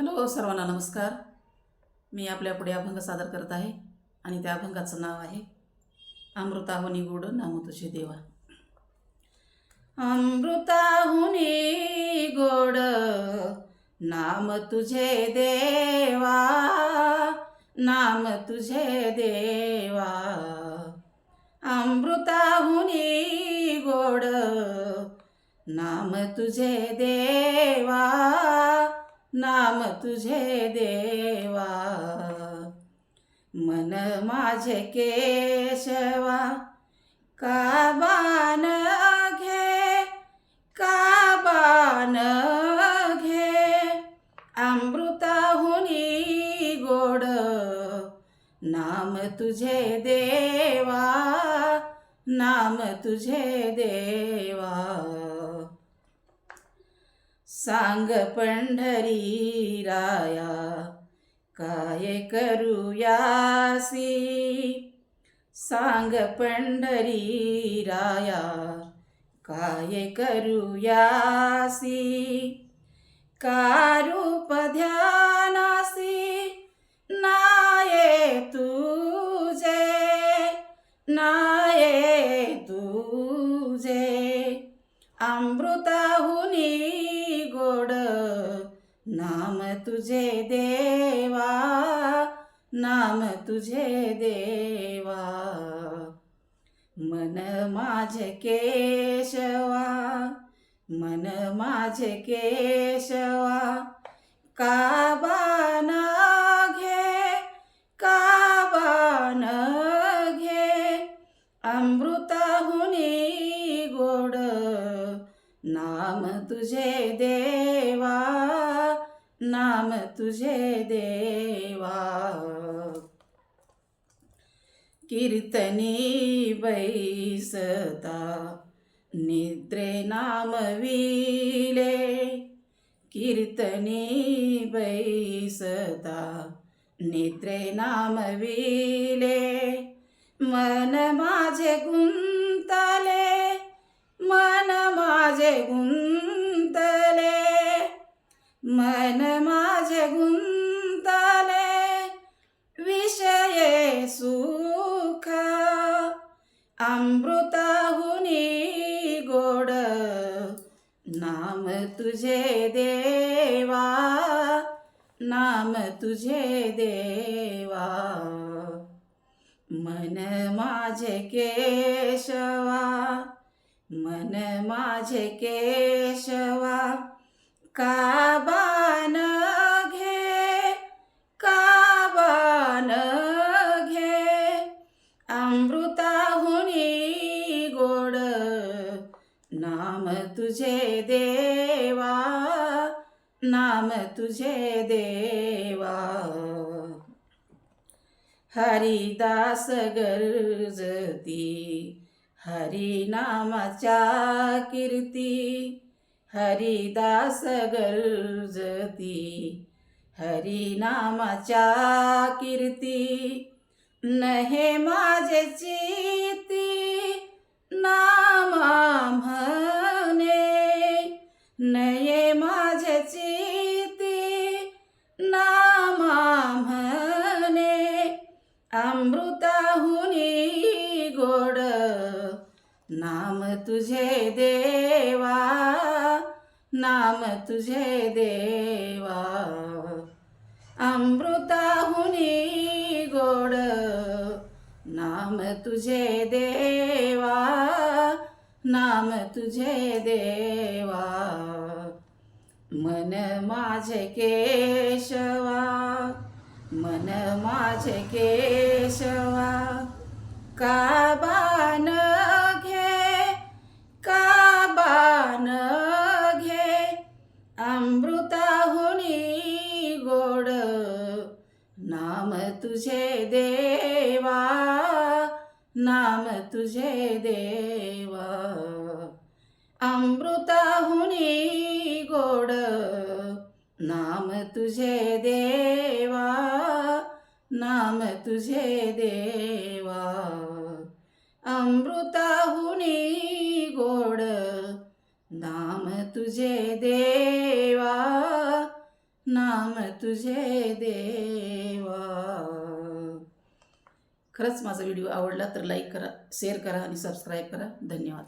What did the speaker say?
Hello सर्वांना नमस्कार. मी आपल्या पुढे अभंग सादर करत आहे आणि त्या अभंगाचं नाव आहे अमृताहुनी गोड नाम तुझे देवा. अमृताहुनी गोड नाम तुझे देवा नाम तुझे देवा. अमृताहुनी गोड नाम तुझे देवा नाम तुझे देवा. मन माझे केशवा काबान घे काबान घे. अमृताहुनी गोड नाम तुझे देवा नाम तुझे देवा. सांग पंढरी राया काय करूयासी सांग पंढरी राया काय करूयासी कारूप ध्यानासी नाये तुझे नाये तुझे अमृताहुनी गोड नाम तुझे देवा नाम तुझे देवा. मन माझे केशवा मन माझे केशवा काबाना घे काबान घे अमृताहुनी गोड नाम तुझे देवा नाम तुझे देवा. कीर्तनी बैसता निद्रे नाम विले. कीर्तनी बैसता निद्रे नाम विले. मन माझे गुण गुंतले मन माझे गुंतले विषये सुख अमृताहुनी गोड नाम तुझे देवा नाम तुझे देवा मन माझे केशवा मन माझे केशवा काबान घे काबान घे. अमृताहुनी गोड नाम तुझे देवा नाम तुझे देवा. हरिदास गरजती हरिनामाच्या कीर्ती हरिदास गर्जती. हरिनामाच्या कीर्ती नहे माझे चिती नामा म्हणे नये माझे चिती नाम तुझे देवा नाम तुझे देवा. अमृताहुनी गोड नाम तुझे देवा नाम तुझे देवा. मन माझे केशवा मन माझे केशवा काबान नाम तुझे देवा नाम तुझे देवा. अमृताहुनी गोड नाम तुझे देवा नाम तुझे देवा. अमृताहुनी गोड नाम तुझे देवा. नाम तुझे देवा. खरंच माझा व्हिडिओ आवडला तर लाईक करा शेअर करा आणि सबस्क्राईब करा. धन्यवाद.